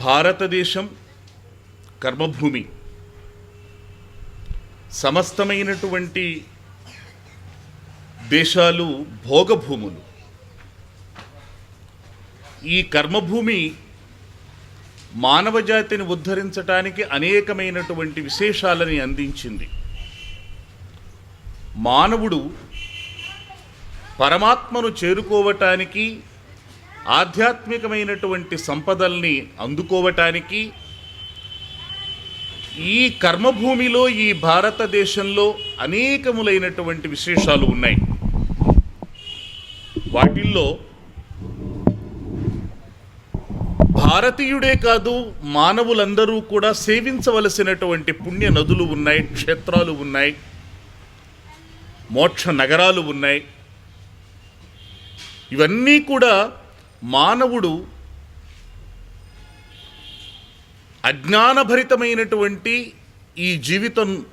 భారతదేశం కర్మభూమి. సమస్తమైనటువంటి దేశాలు భోగభూములు. ఈ కర్మభూమి మానవజాతిని ఉద్ధరించటానికి అనేకమైనటువంటి విశేషాలని అందించింది. మానవుడు పరమాత్మను చేరుకోవటానికి ఆధ్యాత్మికమైనటువంటి సంపదల్ని అందుకోవటానికి ఈ కర్మభూమిలో ఈ భారతదేశంలో అనేకములైనటువంటి విశేషాలు ఉన్నాయి. వాటిల్లో భారతీయుడే కాదు మానవులందరూ కూడా సేవించవలసినటువంటి పుణ్య నదులు ఉన్నాయి క్షేత్రాలు ఉన్నాయి మోక్ష నగరాలు ఉన్నాయి. ఇవన్నీ కూడా మానవుడు అజ్ఞానభరితమైనటువంటి ఈ జీవితం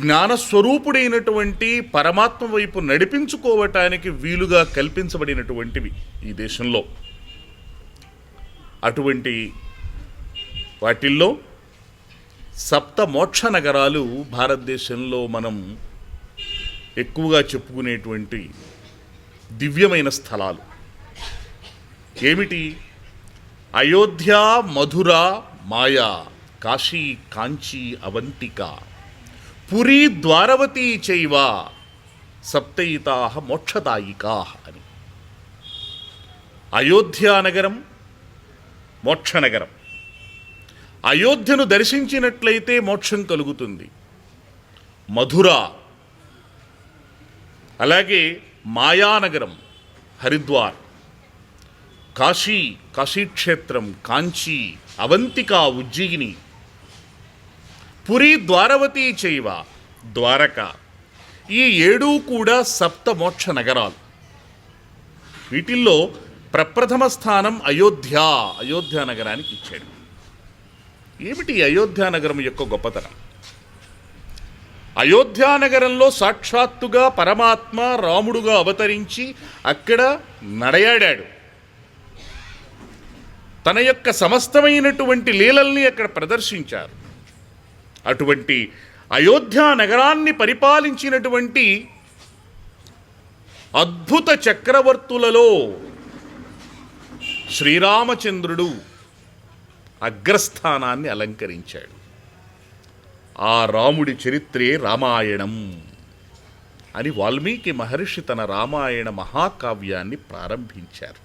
జ్ఞానస్వరూపుడైనటువంటి పరమాత్మ వైపు నడిపించుకోవటానికి వీలుగా కల్పించబడినటువంటివి ఈ దేశంలో. అటువంటి వాటిల్లో సప్త మోక్ష నగరాలు భారతదేశంలో మనం ఎక్కువగా చెప్పుకునేటువంటి దివ్యమైన స్థలాలు. ఏమిటి? అయోధ్య మధుర మాయా కాశీ కాంచీ అవంతిక పురీ ద్వారవతి చైవ సప్తయితా మోక్షదాయికా అని. అయోధ్య నగరం మోక్షనగరం అయోధ్యను దర్శించినట్లయితే మోక్షం కలుగుతుంది. మధుర అలాగే మాయానగరం హరిద్వార్. కాశీ కాశీక్షేత్రం కాంచీ అవంతిక ఉజ్జయిని పురి ద్వారవతి చైవ ద్వారక. ఈ ఏడూ కూడా సప్తమోక్ష నగరాలు. వీటిల్లో ప్రప్రథమ స్థానం అయోధ్య అయోధ్య నగరానికి ఇచ్చాడు. ఏమిటి అయోధ్య నగరం యొక్క గొప్పతనం? అయోధ్య నగరంలో సాక్షాత్తుగా పరమాత్మ రాముడుగా అవతరించి అక్కడ నడయాడాడు. తన యొక్క సమస్తమైనటువంటి లీలల్ని అక్కడ ప్రదర్శించారు. అటువంటి అయోధ్య నగరాన్ని పరిపాలించినటువంటి అద్భుత చక్రవర్తులలో శ్రీరామచంద్రుడు అగ్రస్థానాన్ని అలంకరించాడు. ఆ రాముడి చరిత్రే రామాయణం అని వాల్మీకి మహర్షి తన రామాయణ మహాకావ్యాన్ని ప్రారంభించారు.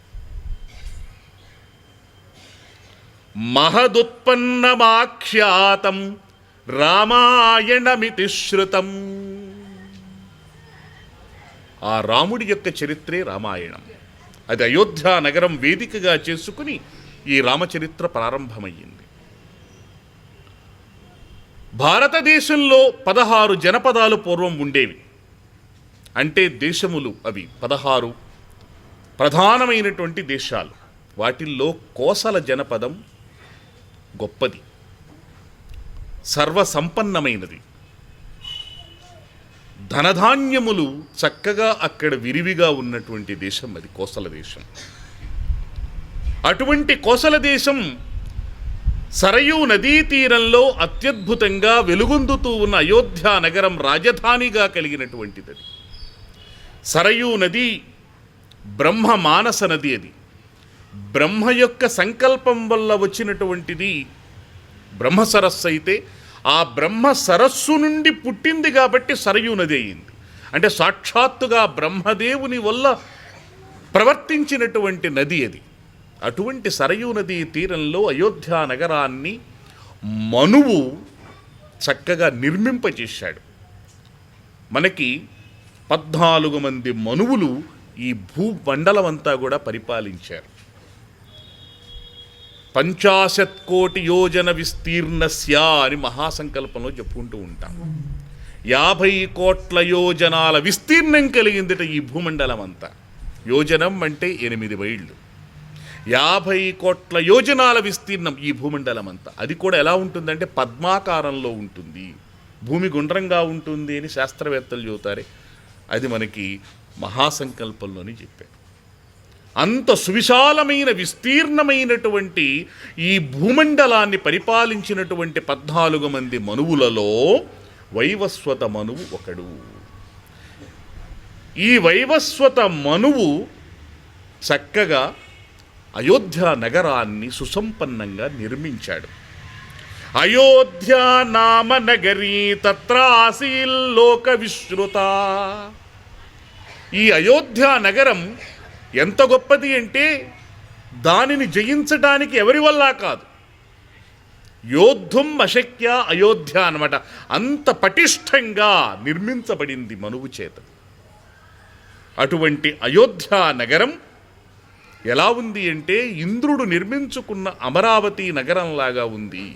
మహదుత్పన్నమాఖ్యాతం రామాయణమితి శ్రుతం ఆ రాముడి యొక్క చరిత్రే రామాయణం. అది అయోధ్య నగరం వేదికగా చేసుకుని ఈ రామచరిత్ర ప్రారంభమయ్యింది. భారతదేశంలో పదహారు జనపదాలు పూర్వం ఉండేవి. అంటే దేశములు అవి పదహారు ప్రధానమైనటువంటి దేశాలు. వాటిల్లో కోసల జనపదం గొప్పది. సర్వసంపన్నమైనది. ధనధాన్యములు చక్కగా అక్కడ విరివిగా ఉన్నటువంటి దేశం అది కోసల దేశం. అటువంటి కోసల దేశం సరయూ నదీ తీరంలో అత్యద్భుతంగా వెలుగొందుతూ ఉన్న అయోధ్య నగరం రాజధానిగా కలిగినటువంటిది అది. సరయూ నది బ్రహ్మ మానస నది అది. బ్రహ్మ యొక్క సంకల్పం వల్ల వచ్చినటువంటిది బ్రహ్మ సరస్సు అయితే ఆ బ్రహ్మ సరస్సు నుండి పుట్టింది కాబట్టి సరయూ నది అయింది. అంటే సాక్షాత్తుగా బ్రహ్మదేవుని వల్ల ప్రవర్తించినటువంటి నది అది. అటువంటి సరయూ నదీ తీరంలో అయోధ్య నగరాన్ని మనువు చక్కగా నిర్మింపచేశాడు మనకి పద్నాలుగు మంది మనువులు ఈ భూమండలం అంతా కూడా పరిపాలించారు. పంచాశత్ కోటి యోజన విస్తీర్ణస్య అని మహాసంకల్పంలో చెప్పుకుంటూ ఉంటాం. యాభై కోట్ల యోజనాల విస్తీర్ణం కలిగిందిట ఈ భూమండలం అంతా యోజనం అంటే ఎనిమిది వైళ్ళు యాభై కోట్ల యోజనాల విస్తీర్ణం ఈ భూమండలం అంతా అది కూడా ఎలా ఉంటుందంటే పద్మాకారంలో ఉంటుంది. భూమి గుండ్రంగా ఉంటుంది అని శాస్త్రవేత్తలు చెబుతారే. అది మనకి మహాసంకల్పంలోని చెప్పారు. అంత సువిశాలమైన విస్తీర్ణమైనటువంటి ఈ భూమండలాన్ని పరిపాలించినటువంటి పద్నాలుగు మంది మనువులలో వైవస్వత మనువు ఒకడు. ఈ వైవస్వత మనువు చక్కగా అయోధ్య నగరాన్ని సుసంపన్నంగా నిర్మించాడు. అయోధ్య నామ నగరీ తత్రాసీల్లోక విశ్రుత ఈ అయోధ్య నగరం ఎంత గొప్పది అంటే దానిని జయించడానికి ఎవరి వల్ల కాదు. యోద్ధుం అశక్య అయోధ్య అనమాట అంత పటిష్టంగా నిర్మించబడింది మనువు చేత. అటువంటి అయోధ్య నగరం ఎలా ఉంది అంటే ఇంద్రుడు నిర్మించుకున్న అమరావతి నగరంలాగా ఉంది.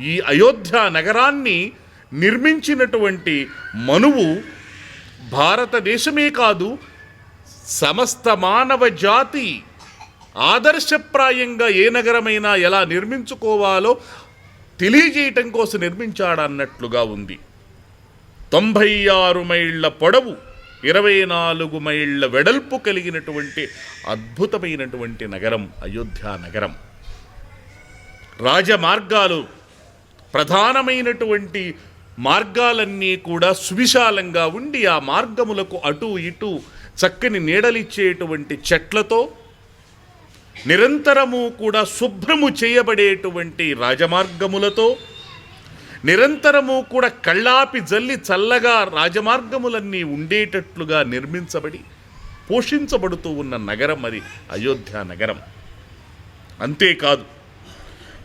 ఈ అయోధ్య నగరాన్ని నిర్మించినటువంటి మనువు భారతదేశమే కాదు సమస్త మానవ జాతి ఆదర్శప్రాయంగా ఏ నగరమైనా ఎలా నిర్మించుకోవాలో తెలియజేయటం కోసం నిర్మించాడన్నట్లుగా ఉంది. తొంభై ఆరు మైళ్ళ పొడవు ఇరవై నాలుగు మైళ్ళ వెడల్పు కలిగినటువంటి అద్భుతమైనటువంటి నగరం అయోధ్య నగరం. రాజమార్గాలు ప్రధానమైనటువంటి మార్గాలన్నీ కూడా సువిశాలంగా ఉండి ఆ మార్గములకు అటు ఇటు చక్కని నీడలిచ్చేటువంటి చెట్లతో నిరంతరము కూడా శుభ్రము చేయబడేటువంటి రాజమార్గములతో నిరంతరము కూడా కళ్ళాపి జల్లి చల్లగా రాజమార్గములన్నీ ఉండేటట్లుగా నిర్మించబడి పోషించబడుతూ ఉన్న నగరం అది అయోధ్య నగరం. అంతేకాదు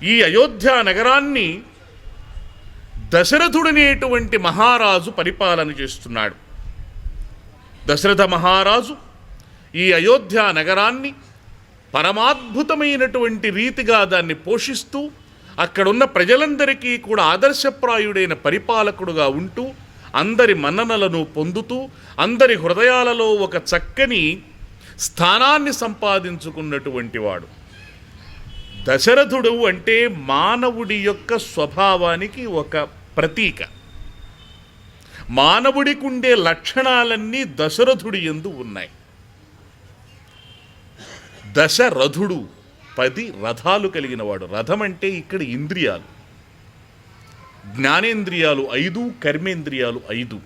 ఈ అయోధ్య నగరాన్ని దశరథుడనేటువంటి మహారాజు పరిపాలన చేస్తున్నాడు. దశరథ మహారాజు ఈ అయోధ్య నగరాన్ని పరమాద్భుతమైనటువంటి రీతిగా దాన్ని పోషిస్తూ అక్కడున్న ప్రజలందరికీ కూడా ఆదర్శప్రాయుడైన పరిపాలకుడుగా ఉంటూ అందరి మన్ననలను పొందుతూ అందరి హృదయాలలో ఒక చక్కని స్థానాన్ని సంపాదించుకున్నటువంటి వాడు. దశరథుడు అంటే మానవుడి యొక్క స్వభావానికి ఒక ప్రతీక. మానవుడికి ఉండే లక్షణాలన్నీ దశరథుడి ఎందు ఉన్నాయి. దశరథుడు పది రథాలు కలిగిన వాడు రథం అంటే ఇక్కడ ఇంద్రియాలు. జ్ఞానేంద్రియాలు ఐదు కర్మేంద్రియాలు ఐదు.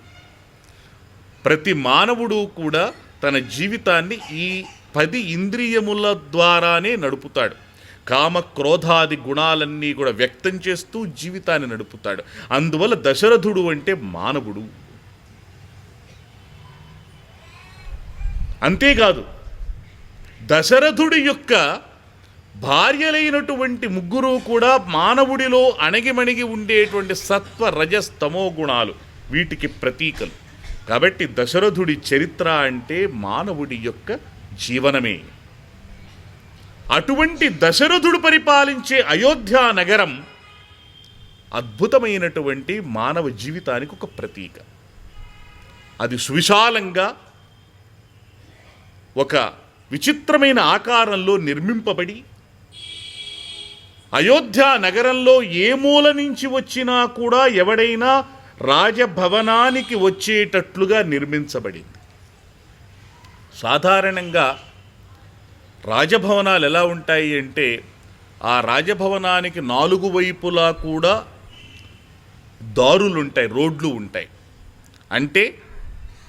ప్రతి మానవుడు కూడా తన జీవితాన్ని ఈ పది ఇంద్రియముల ద్వారానే నడుపుతాడు. కామ క్రోధాది గుణాలన్నీ కూడా వ్యక్తం చేస్తూ జీవితాన్ని నడుపుతాడు. అందువల్ల దశరథుడు అంటే మానవుడు. అంతేకాదు దశరథుడి యొక్క భార్యలైనటువంటి ముగ్గురు కూడా మానవుడిలో అణగిమణిగి ఉండేటువంటి సత్వ రజస్ తమో గుణాలు వీటికి ప్రతీకలు. కాబట్టి దశరథుడి చరిత్ర అంటే మానవుడి యొక్క జీవనమే. అటువంటి దశరథుడు పరిపాలించే అయోధ్య నగరం అద్భుతమైనటువంటి మానవ జీవితానికి ఒక ప్రతీక. అది సువిశాలంగా ఒక విచిత్రమైన ఆకారంలో నిర్మింపబడి అయోధ్య నగరంలో ఏ మూల నుంచి వచ్చినా కూడా ఎవడైనా రాజభవనానికి వచ్చేటట్లుగా నిర్మించబడింది. సాధారణంగా రాజభవనాలు ఎలా ఉంటాయి అంటే ఆ రాజభవనానికి నాలుగు వైపులా కూడా దారులు ఉంటాయి రోడ్లు ఉంటాయి. అంటే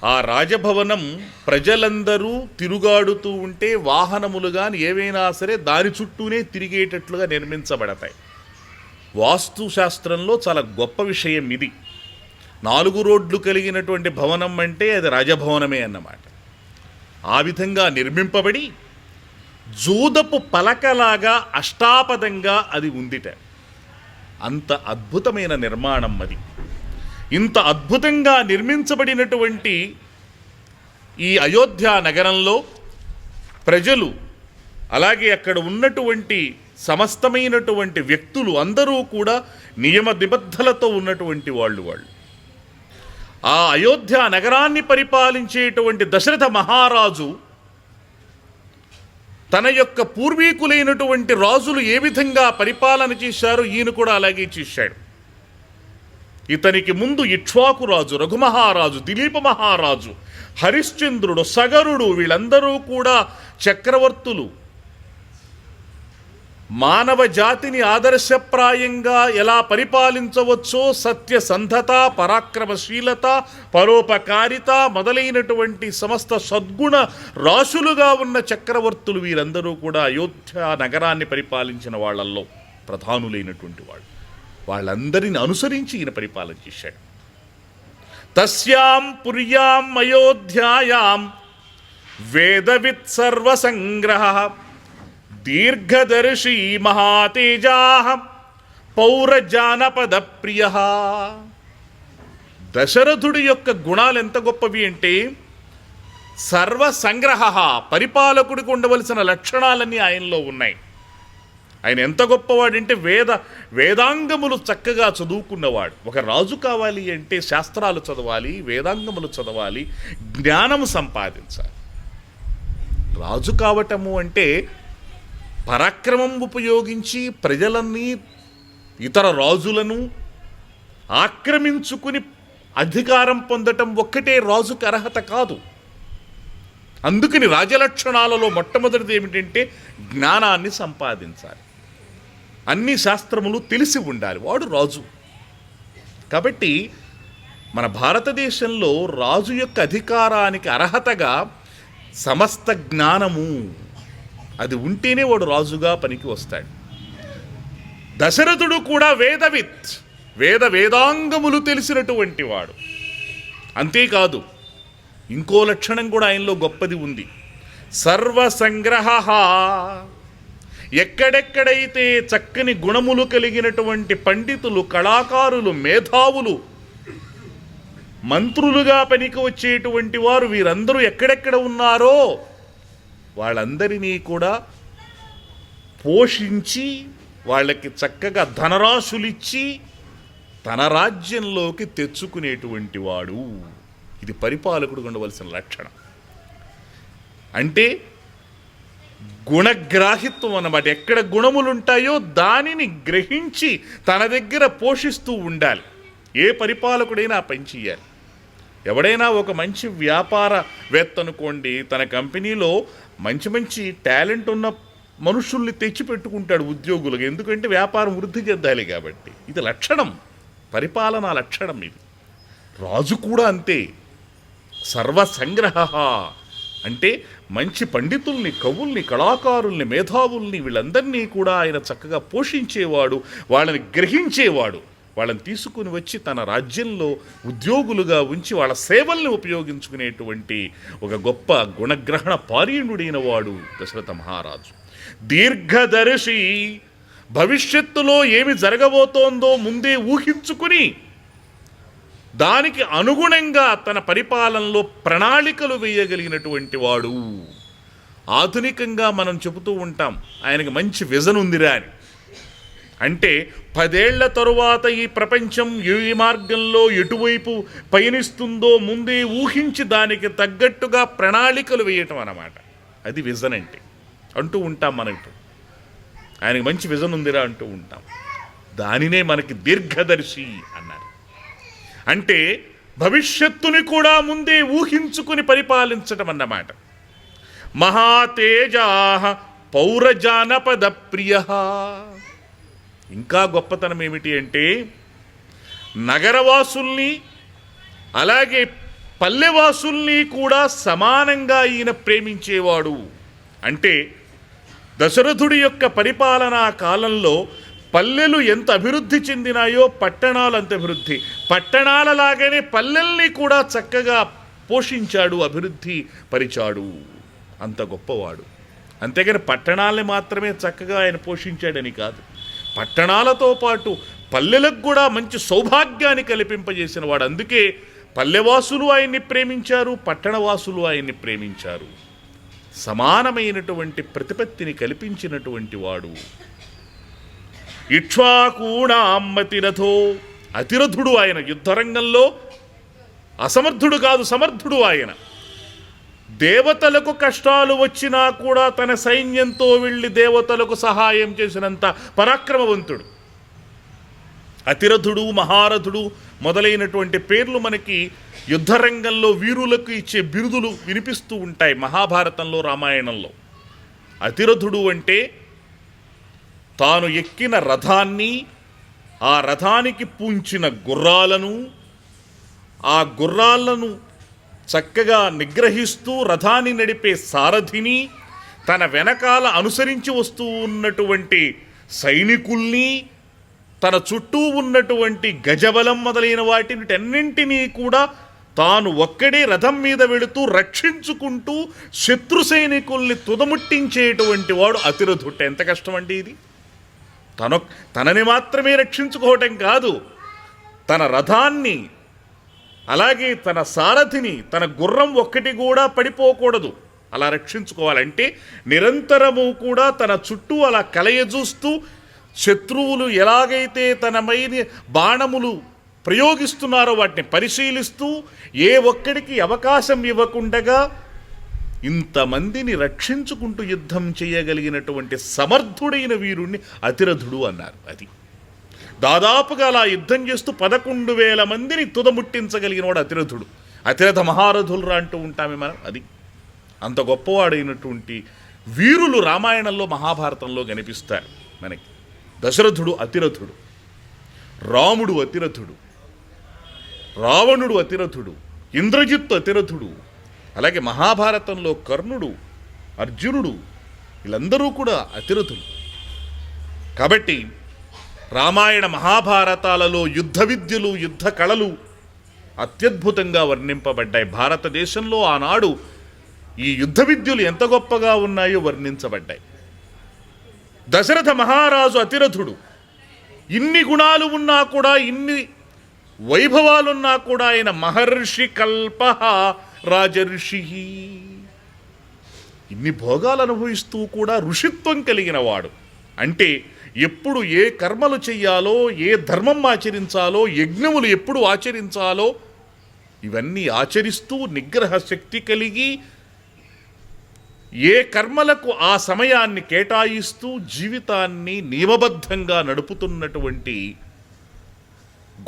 ఆ రాజభవనం ప్రజలందరూ తిరుగాడుతూ ఉంటే వాహనములు కానీ ఏవైనా సరే దాని చుట్టూనే తిరిగేటట్లుగా నిర్మించబడతాయి. వాస్తు శాస్త్రంలో చాలా గొప్ప విషయం ఇది. నాలుగు రోడ్లు కలిగినటువంటి భవనం అంటే అది రాజభవనమే అన్నమాట. ఆ విధంగా నిర్మింపబడి జూదపు పలకలాగా అష్టాపదంగా అది ఉందిట. అంత అద్భుతమైన నిర్మాణం అది. ఇంత అద్భుతంగా నిర్మించబడినటువంటి ఈ అయోధ్య నగరంలో ప్రజలు అలాగే అక్కడ ఉన్నటువంటి సమస్తమైనటువంటి వ్యక్తులు అందరూ కూడా నియమ నిబద్ధలతో ఉన్నటువంటి వాళ్ళు వాళ్ళు. ఆ అయోధ్య నగరాన్ని పరిపాలించేటువంటి దశరథ మహారాజు తన యొక్క పూర్వీకులైనటువంటి రాజులు ఏ విధంగా పరిపాలన చేశారో ఈయన కూడా అలాగే చేశాడు. ఇతనికి ముందు ఇక్ష్వాకురాజు రఘుమహారాజు దిలీప మహారాజు హరిశ్చంద్రుడు సగరుడు వీళ్ళందరూ కూడా చక్రవర్తులు. మానవ జాతిని ఆదర్శప్రాయంగా ఎలా పరిపాలించవచ్చో సత్యసంధత పరాక్రమశీలత పరోపకారిత మొదలైనటువంటి సమస్త సద్గుణ రాశులుగా ఉన్న చక్రవర్తులు వీరందరూ కూడా అయోధ్య నగరాన్ని పరిపాలించిన వాళ్ళల్లో ప్రధానులైనటువంటి వాళ్ళు. వాళ్ళందరిని అనుసరించి ఈయన పరిపాలన చేశాడు. తస్యాం పుర్యాం అయోధ్యాయాం వేదవిత్ సర్వసంగ్రహ. దీర్ఘదర్శీ మహాతేజా పౌరజానపద ప్రియ దశరథుడి యొక్క గుణాలు ఎంత గొప్పవి అంటే సర్వ సంగ్రహ పరిపాలకుడికి ఉండవలసిన లక్షణాలన్నీ ఆయనలో ఉన్నాయి. ఆయన ఎంత గొప్పవాడంటే వేద వేదాంగములు చక్కగా చదువుకున్నవాడు. ఒక రాజు కావాలి అంటే శాస్త్రాలు చదవాలి వేదాంగములు చదవాలి జ్ఞానము సంపాదించాలి. రాజు కావటము అంటే పరాక్రమం ఉపయోగించి ప్రజలన్నీ ఇతర రాజులను ఆక్రమించుకుని అధికారం పొందటం ఒక్కటే రాజుకు అర్హత కాదు. అందుకని రాజలక్షణాలలో మొట్టమొదటిది ఏమిటంటే జ్ఞానాన్ని సంపాదించాలి. అన్ని శాస్త్రములు తెలిసి ఉండాలి. వాడు రాజు. కాబట్టి మన భారతదేశంలో రాజు యొక్క అధికారానికి అర్హతగా సమస్త జ్ఞానము అది ఉంటేనే వాడు రాజుగా పనికి వస్తాడు. దశరథుడు కూడా వేదవిత్ వేద వేదాంగములు తెలిసినటువంటి వాడు. అంతేకాదు ఇంకో లక్షణం కూడా ఆయనలో గొప్పది ఉంది. సర్వసంగ్రహ ఎక్కడెక్కడైతే చక్కని గుణములు కలిగినటువంటి పండితులు కళాకారులు మేధావులు మంత్రులుగా పనికి వచ్చేటువంటి వారు వీరందరూ ఎక్కడెక్కడ ఉన్నారో వాళ్ళందరినీ కూడా పోషించి వాళ్ళకి చక్కగా ధనరాశులిచ్చి తన రాజ్యంలోకి తెచ్చుకునేటువంటి వాడు. ఇది పరిపాలకుడు ఉండవలసిన లక్షణం. అంటే గుణగ్రాహిత్వం అన్నమాట. ఎక్కడ గుణములు ఉంటాయో దానిని గ్రహించి తన దగ్గర పోషిస్తూ ఉండాలి. ఏ పరిపాలకుడైనా పనిచేయాలి పని ఎవడైనా ఒక మంచి వ్యాపారవేత్త అనుకోండి తన కంపెనీలో మంచి మంచి టాలెంట్ ఉన్న మనుషుల్ని తెచ్చిపెట్టుకుంటాడు ఉద్యోగులకు. ఎందుకంటే వ్యాపారం వృద్ధి చెందాలి కాబట్టి. ఇది లక్షణం. పరిపాలనా లక్షణం ఇది. రాజు కూడా అంతే. సర్వసంగ్రహ. అంటే మంచి పండితుల్ని కవుల్ని కళాకారుల్ని మేధావుల్ని వీళ్ళందరినీ కూడా ఆయన చక్కగా పోషించేవాడు వాళ్ళని గ్రహించేవాడు. వాళ్ళని తీసుకుని వచ్చి తన రాజ్యంలో ఉద్యోగులుగా ఉంచి వాళ్ళ సేవల్ని ఉపయోగించుకునేటువంటి ఒక గొప్ప గుణగ్రహణ పారీణుడైన వాడు దశరథ మహారాజు. దీర్ఘదర్శి భవిష్యత్తులో ఏమి జరగబోతోందో ముందే ఊహించుకుని దానికి అనుగుణంగా తన పరిపాలనలో ప్రణాళికలు వేయగలిగినటువంటి వాడు. ఆధునికంగా మనం చెబుతూ ఉంటాం ఆయనకి మంచి విజన్ ఉందిరా అని. అంటే పదేళ్ళ తరువాత ఈ ప్రపంచం ఏ మార్గంలో ఎటువైపు పయనిస్తుందో ముందే ఊహించి దానికి తగ్గట్టుగా ప్రణాళికలు వేయటం అన్నమాట. అది విజన్ అంటే. అంటూ ఉంటాం మనకు ఆయనకి మంచి విజన్ ఉందిరా అంటూ ఉంటాం. దానినే మనకి దీర్ఘదర్శి అన్నారు. అంటే భవిష్యత్తుని కూడా ముందే ఊహించుకుని పరిపాలించటం అన్నమాట. మహాతేజా పౌరజానపద ప్రియ. ఇంకా గొప్పతనం ఏమిటి అంటే నగరవాసుల్ని అలాగే పల్లెవాసుల్ని కూడా సమానంగా ఈయన ప్రేమించేవాడు. అంటే దశరథుడి యొక్క పరిపాలనా కాలంలో పల్లెలు ఎంత అభివృద్ధి చెందినాయో పట్టణాలు అంత అభివృద్ధి. పట్టణాలలాగానే పల్లెల్ని కూడా చక్కగా పోషించాడు అభివృద్ధి పరిచాడు. అంత గొప్పవాడు. అంతేగాని పట్టణాలని మాత్రమే చక్కగా ఆయన పోషించాడని కాదు. పట్టణాలతో పాటు పల్లెలకు కూడా మంచి సౌభాగ్యాన్ని కల్పింపజేసిన వాడు. అందుకే పల్లెవాసులు ఆయన్ని ప్రేమించారు పట్టణవాసులు ఆయన్ని ప్రేమించారు. సమానమైనటువంటి ప్రతిపత్తిని కల్పించినటువంటి వాడు. ఇక్ష్వాకూణామ్మతిరథో అతిరథుడు ఆయన. యుద్ధరంగంలో అసమర్థుడు కాదు సమర్థుడు ఆయన. దేవతలకు కష్టాలు వచ్చినా కూడా తన సైన్యంతో వెళ్ళి దేవతలకు సహాయం చేసినంత పరాక్రమవంతుడు. అతిరథుడు మహారథుడు మొదలైనటువంటి పేర్లు మనకి యుద్ధరంగంలో వీరులకు ఇచ్చే బిరుదులు వినిపిస్తూ ఉంటాయి మహాభారతంలో రామాయణంలో. అతిరథుడు అంటే తాను ఎక్కిన రథాన్ని ఆ రథానికి పూంచిన గుర్రాలను ఆ గుర్రాలను చక్కగా నిగ్రహిస్తూ రథాన్ని నడిపే సారథిని తన వెనకాల అనుసరించి వస్తూ ఉన్నటువంటి సైనికుల్ని తన చుట్టూ ఉన్నటువంటి గజబలం మొదలైన వాటినిటన్నింటినీ కూడా తాను ఒక్కడే రథం మీద వెళుతూ రక్షించుకుంటూ శత్రు సైనికుల్ని తుదముట్టించేటువంటి వాడు అతిరథుట్ట ఎంత కష్టం అండి ఇది. తన తనని మాత్రమే రక్షించుకోవటం కాదు తన రథాన్ని అలాగే తన సారథిని తన గుర్రం ఒక్కటి కూడా పడిపోకూడదు. అలా రక్షించుకోవాలంటే నిరంతరము కూడా తన చుట్టూ అలా కలయజూస్తూ శత్రువులు ఎలాగైతే తనమైన బాణములు ప్రయోగిస్తున్నారో వాటిని పరిశీలిస్తూ ఏ ఒక్కడికి అవకాశం ఇవ్వకుండగా ఇంతమందిని రక్షించుకుంటూ యుద్ధం చేయగలిగినటువంటి సమర్థుడైన వీరుణ్ణి అతిరథుడు అన్నారు. అది దాదాపుగా అలా యుద్ధం చేస్తూ పదకొండు వేల మందిని తుదముట్టించగలిగిన వాడు అతిరథుడు. అతిరథ మహారథులు అంటూ ఉంటామే మనం. అది అంత గొప్పవాడైనటువంటి వీరులు రామాయణంలో మహాభారతంలో కనిపిస్తారు. మనకి దశరథుడు అతిరథుడు రాముడు అతిరథుడు రావణుడు అతిరథుడు ఇంద్రజిత్ అతిరథుడు అలాగే మహాభారతంలో కర్ణుడు అర్జునుడు వీళ్ళందరూ కూడా అతిరథులు. కాబట్టి రామాయణ మహాభారతాలలో యుద్ధ విద్యలు యుద్ధ కళలు అత్యద్భుతంగా వర్ణింపబడ్డాయి. భారతదేశంలో ఆనాడు ఈ యుద్ధ విద్యలు ఎంత గొప్పగా ఉన్నాయో వర్ణించబడ్డాయి. దశరథ మహారాజు అతిరథుడు. ఇన్ని గుణాలు ఉన్నా కూడా ఇన్ని వైభవాలున్నా కూడా ఆయన మహర్షి కల్ప రాజర్షి. ఇన్ని భోగాలు అనుభవిస్తూ కూడా ఋషిత్వం కలిగిన వాడు. అంటే ఎప్పుడు ఏ కర్మలు చెయ్యాలో ఏ ధర్మం ఆచరించాలో యజ్ఞములు ఎప్పుడు ఆచరించాలో ఇవన్నీ ఆచరిస్తూ నిగ్రహ శక్తి కలిగి ఏ కర్మలకు ఆ సమయాన్ని కేటాయిస్తూ జీవితాన్ని నియమబద్ధంగా నడుపుతున్నటువంటి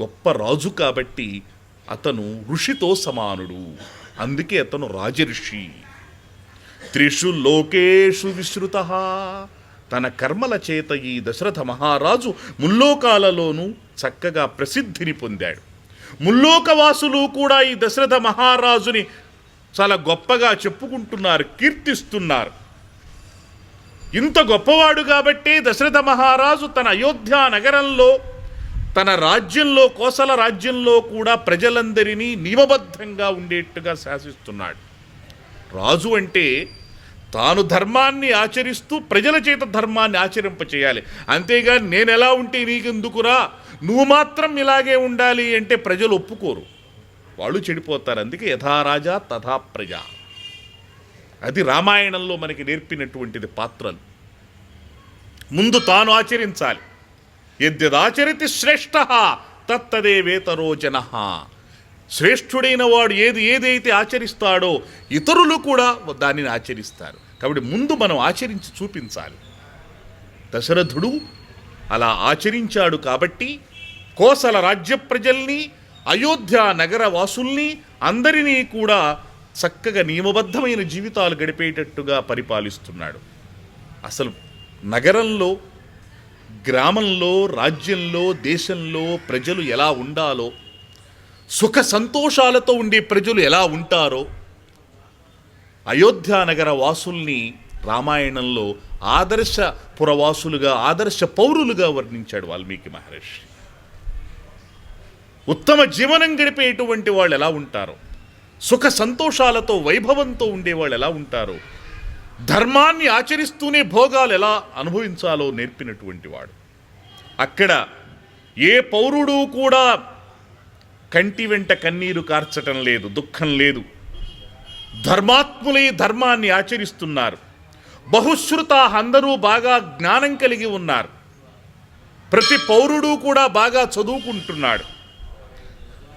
గొప్ప రాజు కాబట్టి అతను ఋషితో సమానుడు అందుకే అతను రాజర్షి త్రిషు లోకేషు విశ్రుత. తన కర్మల చేత ఈ దశరథ మహారాజు ముల్లోకాలలోనూ చక్కగా ప్రసిద్ధిని పొందాడు. ముల్లోకవాసులు కూడా ఈ దశరథ మహారాజుని చాలా గొప్పగా చెప్పుకుంటున్నారు కీర్తిస్తున్నారు. ఇంత గొప్పవాడు కాబట్టే దశరథ మహారాజు తన అయోధ్య నగరంలో తన రాజ్యంలో కోసల రాజ్యంలో కూడా ప్రజలందరినీ నియమబద్ధంగా ఉండేట్టుగా శాసిస్తున్నాడు. రాజు అంటే తాను ధర్మాన్ని ఆచరిస్తూ ప్రజల చేత ధర్మాన్ని ఆచరింపచేయాలి. అంతేగాని నేను ఎలా ఉంటే నీకెందుకురా? నువ్వు మాత్రం ఇలాగే ఉండాలి అంటే ప్రజలు ఒప్పుకోరు. వాళ్ళు చెడిపోతారు. అందుకే యథారాజా తథా ప్రజ. అది రామాయణంలో మనకి నేర్పినటువంటిది పాత్రలు. ముందు తాను ఆచరించాలి. యద్యదాచరితి శ్రేష్ట తత్తదే వేతరోజన శ్రేష్ఠుడైన వాడు ఏది ఏదైతే ఆచరిస్తాడో ఇతరులు కూడా దానిని ఆచరిస్తారు. కాబట్టి ముందు మనం ఆచరించి చూపించాలి. దశరథుడు అలా ఆచరించాడు కాబట్టి కోసల రాజ్య ప్రజల్ని అయోధ్య నగర వాసుల్ని అందరినీ కూడా చక్కగా నియమబద్ధమైన జీవితాలు గడిపేటట్టుగా పరిపాలిస్తున్నాడు. అసలు నగరంలో గ్రామంలో రాజ్యంలో దేశంలో ప్రజలు ఎలా ఉండాలో సుఖ సంతోషాలతో ఉండే ప్రజలు ఎలా ఉంటారో అయోధ్య నగర వాసుల్ని రామాయణంలో ఆదర్శ పురవాసులుగా ఆదర్శ పౌరులుగా వర్ణించాడు వాల్మీకి మహర్షి. ఉత్తమ జీవనం గడిపేటువంటి వాళ్ళు ఎలా ఉంటారో సుఖ సంతోషాలతో వైభవంతో ఉండేవాళ్ళు ఎలా ఉంటారో ధర్మాన్ని ఆచరిస్తూనే భోగాలు ఎలా అనుభవించాలో నేర్పినటువంటి వాడు. అక్కడ ఏ పౌరుడు కూడా కంటి వెంట కన్నీరు కార్చటం లేదు దుఃఖం లేదు. ధర్మాత్ములై ధర్మాన్ని ఆచరిస్తున్నారు. బహుశ్రుత అందరూ బాగా జ్ఞానం కలిగి ఉన్నారు. ప్రతి పౌరుడు కూడా బాగా చదువుకుంటున్నాడు.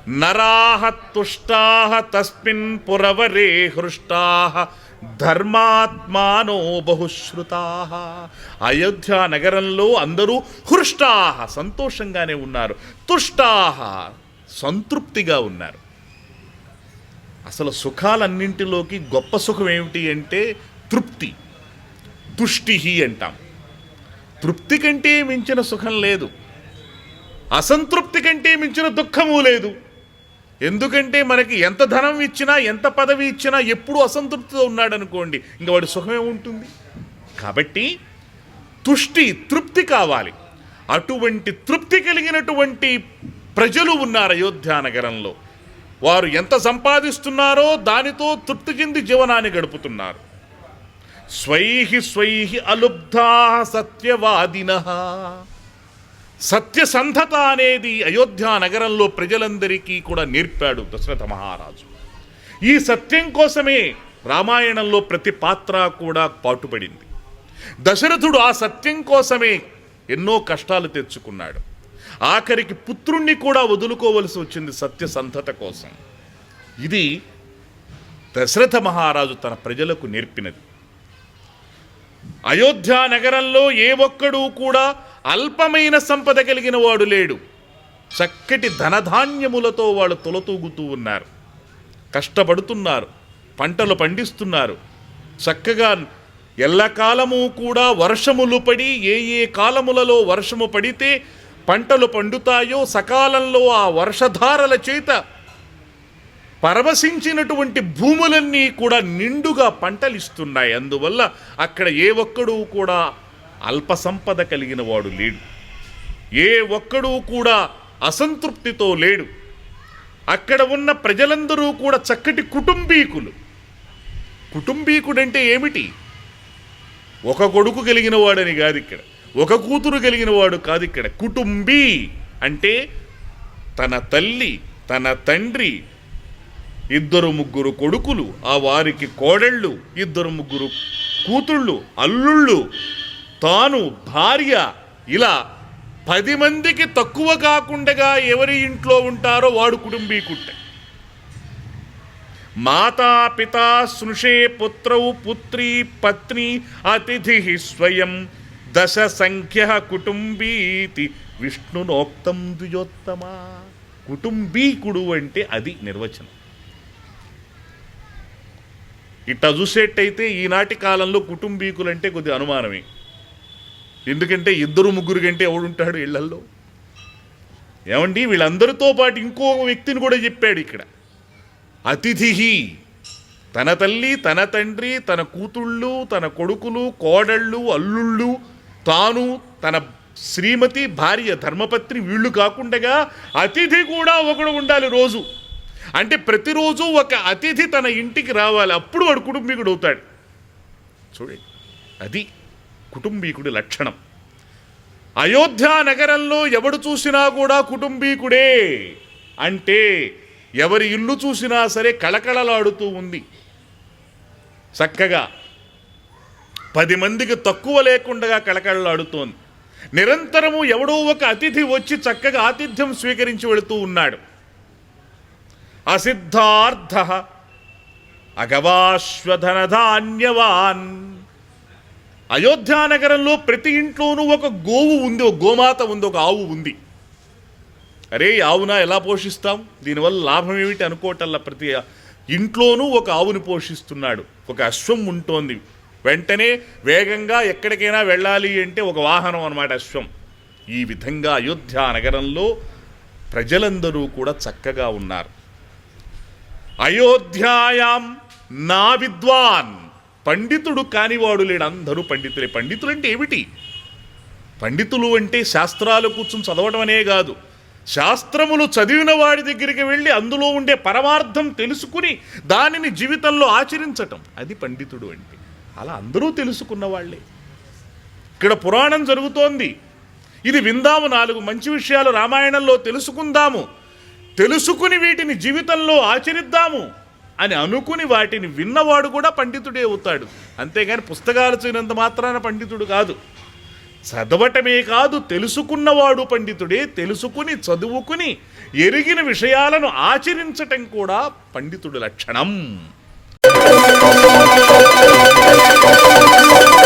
నరాహ తుష్టాహ తస్మిన్ పురవరే హృష్టాహ ధర్మాత్మానో బహుశ్రుతా. అయోధ్య నగరంలో అందరూ హృష్టా సంతోషంగానే ఉన్నారు. తుష్టా సంతృప్తిగా ఉన్నారు. అసలు సుఖాలన్నింటిలోకి గొప్ప సుఖం ఏమిటి అంటే తృప్తి. తుష్టి అంటాం. తృప్తి కంటే మించిన సుఖం లేదు. అసంతృప్తి కంటే మించిన దుఃఖము లేదు. ఎందుకంటే మనకి ఎంత ధనం ఇచ్చినా ఎంత పదవి ఇచ్చినా ఎప్పుడు అసంతృప్తితో ఉన్నాడనుకోండి ఇంకా వాడి సుఖమే ఉంటుంది కాబట్టి తుష్టి తృప్తి కావాలి. అటువంటి తృప్తి కలిగినటువంటి ప్రజలు ఉన్నారు అయోధ్య నగరంలో. వారు ఎంత సంపాదిస్తున్నారో దానితో తృప్తి చెంది జీవనాన్ని గడుపుతున్నారు. స్వైహి స్వైహి అలుబ్ధా సత్యవాదిన. సత్యసంధత అనేది అయోధ్య నగరంలో ప్రజలందరికీ కూడా నేర్పాడు దశరథ మహారాజు. ఈ సత్యం కోసమే రామాయణంలో ప్రతి పాత్ర కూడా పాటుపడింది. దశరథుడు ఆ సత్యం కోసమే ఎన్నో కష్టాలు తెచ్చుకున్నాడు. ఆఖరికి పుత్రుణ్ణి కూడా వదులుకోవలసి వచ్చింది సత్యసంధత కోసం. ఇది దశరథ మహారాజు తన ప్రజలకు నేర్పినది. అయోధ్య నగరంలో ఏ ఒక్కడూ కూడా అల్పమైన సంపద కలిగిన వాడు లేడు. చక్కటి ధనధాన్యములతో వాళ్ళు తొలతూగుతూ ఉన్నారు. కష్టపడుతున్నారు. పంటలు పండిస్తున్నారు. చక్కగా ఎల్లకాలము కూడా వర్షములు పడి ఏ ఏ కాలములలో వర్షము పడితే పంటలు పండుతాయో సకాలంలో ఆ వర్షధారల చేత పరవశించినటువంటి భూములన్నీ కూడా నిండుగా పంటలిస్తున్నాయి. అందువల్ల అక్కడ ఏ ఒక్కడూ కూడా అల్ప సంపద కలిగిన వాడు లేడు. ఏ ఒక్కడూ కూడా అసంతృప్తితో లేడు. అక్కడ ఉన్న ప్రజలందరూ కూడా చక్కటి కుటుంబీకులు. కుటుంబీకుడంటే ఏమిటి? ఒక కొడుకు కలిగిన వాడని కాదు ఇక్కడ. ఒక కూతురు కలిగిన వాడు కాదు ఇక్కడ. కుటుంబీ అంటే తన తల్లి తన తండ్రి ఇద్దరు ముగ్గురు కొడుకులు ఆ వారికి కోడళ్ళు ఇద్దరు ముగ్గురు కూతుళ్ళు అల్లుళ్ళు. తాను భార్య. ఇలా పది మందికి తక్కువ కాకుండా ఎవరి ఇంట్లో ఉంటారో వాడు కుటుంబీకుట్టే మాతా పితా స్నుషే పుత్రౌ పుత్రీ పత్ని అతిథి స్వయం. దశ సంఖ్య కుటుంబీతి విష్ణునోక్తం ద్విజోత్తమ. కుటుంబీకుడు అంటే అది నిర్వచనం. ఇట్లా చూసేటైతే ఈనాటి కాలంలో కుటుంబీకులు అంటే కొద్ది అనుమానమే. ఎందుకంటే ఇద్దరు ముగ్గురు కంటే ఎవడుంటాడు ఇళ్ళల్లో? ఏమండి? వీళ్ళందరితో పాటు ఇంకో వ్యక్తిని కూడా చెప్పాడు ఇక్కడ. అతిథి తన తల్లి తన తండ్రి తన కూతుళ్ళు తన కొడుకులు కోడళ్ళు అల్లుళ్ళు తాను తన శ్రీమతి భార్య ధర్మపత్ని వీళ్ళు కాకుండా అతిథి కూడా ఒకడు ఉండాలి రోజు. అంటే ప్రతిరోజు ఒక అతిథి తన ఇంటికి రావాలి. అప్పుడు వాడు కుటుంబీకుడు అవుతాడు. చూడండి అది కుటుంబీకుడి లక్షణం. అయోధ్య నగరంలో ఎవడు చూసినా కూడా కుటుంబీకుడే. అంటే ఎవరి ఇల్లు చూసినా సరే కళకళలాడుతూ ఉంది. చక్కగా పది మందికి తక్కువ లేకుండా కళకళలాడుతోంది నిరంతరము ఎవడో ఒక అతిథి వచ్చి చక్కగా ఆతిథ్యం స్వీకరించి వెళుతూ ఉన్నాడు. అసిద్ధార్థ అగవాశ్వధనధాన్యవాన్. అయోధ్యానగరంలో ప్రతి ఇంట్లోనూ ఒక గోవు ఉంది ఒక గోమాత ఉంది ఒక ఆవు ఉంది. అరే ఆవున ఆవునా ఎలా పోషిస్తాం? దీనివల్ల లాభం ఏమిటి అనుకోవటల్లా ప్రతి ఇంట్లోనూ ఒక ఆవుని పోషిస్తున్నాడు. ఒక అశ్వం ఉంటోంది. వెంటనే వేగంగా ఎక్కడికైనా వెళ్ళాలి అంటే ఒక వాహనం అనమాట అశ్వం. ఈ విధంగా అయోధ్య నగరంలో ప్రజలందరూ కూడా చక్కగా ఉన్నారు. అయోధ్యాయాం నా విద్వాన్. పండితుడు కానివాడు లేడు. అందరూ పండితులే. పండితులు అంటే ఏమిటి? పండితులు అంటే శాస్త్రాలు కూర్చుని చదవడం అనే కాదు. శాస్త్రములు చదివిన వాడి దగ్గరికి వెళ్ళి అందులో ఉండే పరమార్థం తెలుసుకుని దానిని జీవితంలో ఆచరించటం. అది పండితుడు అంటే. అలా అందరూ తెలుసుకున్న వాళ్ళే ఇక్కడ పురాణం జరుగుతోంది. ఇది విందాము నాలుగు మంచి విషయాలు రామాయణంలో తెలుసుకుందాము. తెలుసుకుని వీటిని జీవితంలో ఆచరిద్దాము అని అనుకుని వాటిని విన్నవాడు కూడా పండితుడే అవుతాడు. అంతేగాని పుస్తకాలు చదివినంత మాత్రాన పండితుడు కాదు. చదవటమే కాదు తెలుసుకున్నవాడు పండితుడే. తెలుసుకుని చదువుకుని ఎరిగిన విషయాలను ఆచరించటం కూడా పండితుడి లక్షణం. Thank you.